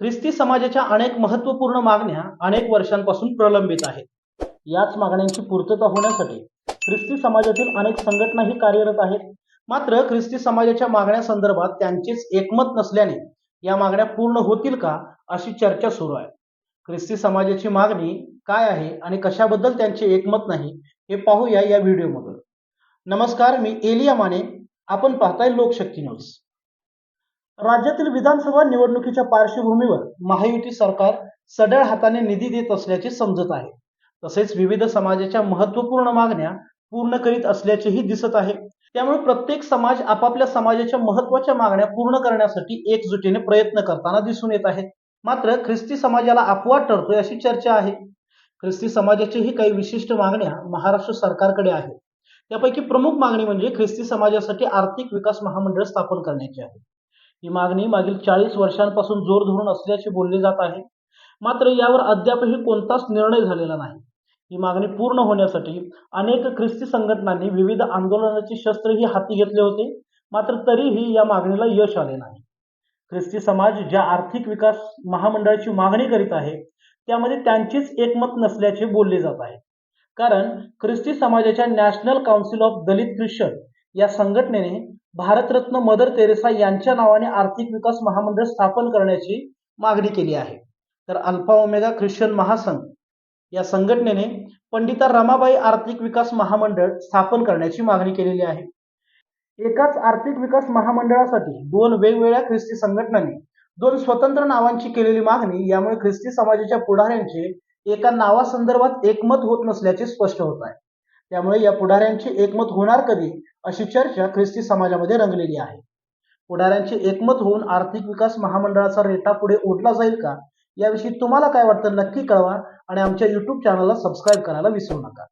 ख्रिस्ती समाजाच्या अनेक महत्त्वपूर्ण मागण्या अनेक वर्षांपासून प्रलंबित आहेत. याच मागण्यांची पूर्तता होण्यासाठी ख्रिस्ती समाजातील अनेक संघटनाही कार्यरत आहेत. मात्र ख्रिस्ती समाजाच्या मागण्यासंदर्भात त्यांचेच एकमत नसल्याने या मागण्या पूर्ण होतील का अशी चर्चा सुरू आहे. ख्रिस्ती समाजाची मागणी काय आहे आणि कशाबद्दल त्यांचे एकमत नाही हे पाहूया या व्हिडिओमधून. नमस्कार मी एलिया माने. आपण पाहताय लोकशक्ती न्यूज. राज्यातील विधानसभा निवडणुकीच्या पार्श्वभूमीवर महायुती सरकार सढळ हाताने निधी देत असल्याचे समजत आहे. तसेच विविध समाजाच्या महत्त्वपूर्ण मागण्या पूर्ण करीत असल्याचेही दिसत आहे. त्यामुळे प्रत्येक समाज आपापल्या समाजाच्या महत्त्वाच्या मागण्या पूर्ण करण्यासाठी एकजुटीने प्रयत्न करताना दिसून येत आहेत मात्र ख्रिस्ती समाजाला अपवाद ठरतोय अशी चर्चा आहे. ख्रिस्ती समाजाचीही काही विशिष्ट मागण्या महाराष्ट्र सरकारकडे आहेत. त्यापैकी प्रमुख मागणी म्हणजे ख्रिस्ती समाजासाठी आर्थिक विकास महामंडळ स्थापन करण्याची आहे. ही मागणी मागील चाळीस वर्षांपासून जोर धरून असल्याचे बोलले जात आहे. मात्र यावर अद्यापही कोणताच निर्णय झालेला नाही. ही मागणी पूर्ण होण्यासाठी अनेक ख्रिस्ती संघटनांनी विविध आंदोलनाचे शस्त्रही हाती घेतले होते. मात्र तरीही या मागणीला यश आले नाही. ख्रिस्ती समाज ज्या आर्थिक विकास महामंडळाची मागणी करीत आहे त्यामध्ये त्यांचीच एकमत नसल्याचे बोलले जात आहे. कारण ख्रिस्ती समाजाच्या national council of Dalit Christian या संघटनेने भारतरत्न मदर तेरेसा यांच्या नावाने आर्थिक विकास महामंडळ स्थापन करण्याची मागणी केली आहे. तर अल्फा ओमेगा ख्रिश्चन महासंघ या संघटनेने पंडिता रमाबाई आर्थिक विकास महामंडळ स्थापन करण्याची मागणी केलेली आहे. एकाच आर्थिक विकास महामंडळासाठी दोन वेगवेगळ्या ख्रिस्ती संघटनांनी दोन स्वतंत्र नावांची केलेली मागणी यामुळे ख्रिस्ती समाजाच्या पुढाऱ्यांचे एका नावासंदर्भात एकमत होत नसल्याचे स्पष्ट होत आहे. त्यामुळे या पुढाऱ्यांचे एकमत होणार कधी अशी चर्चा ख्रिस्ती समाजामध्ये रंगलेली आहे. पुढाऱ्यांचे एकमत होऊन आर्थिक विकास महामंडळाचा रेटा पुढे ओढला जाईल का? याविषयी तुम्हाला काय वाटतं नक्की कळवा आणि आमच्या युट्यूब चॅनलला सबस्क्राईब करायला विसरू नका.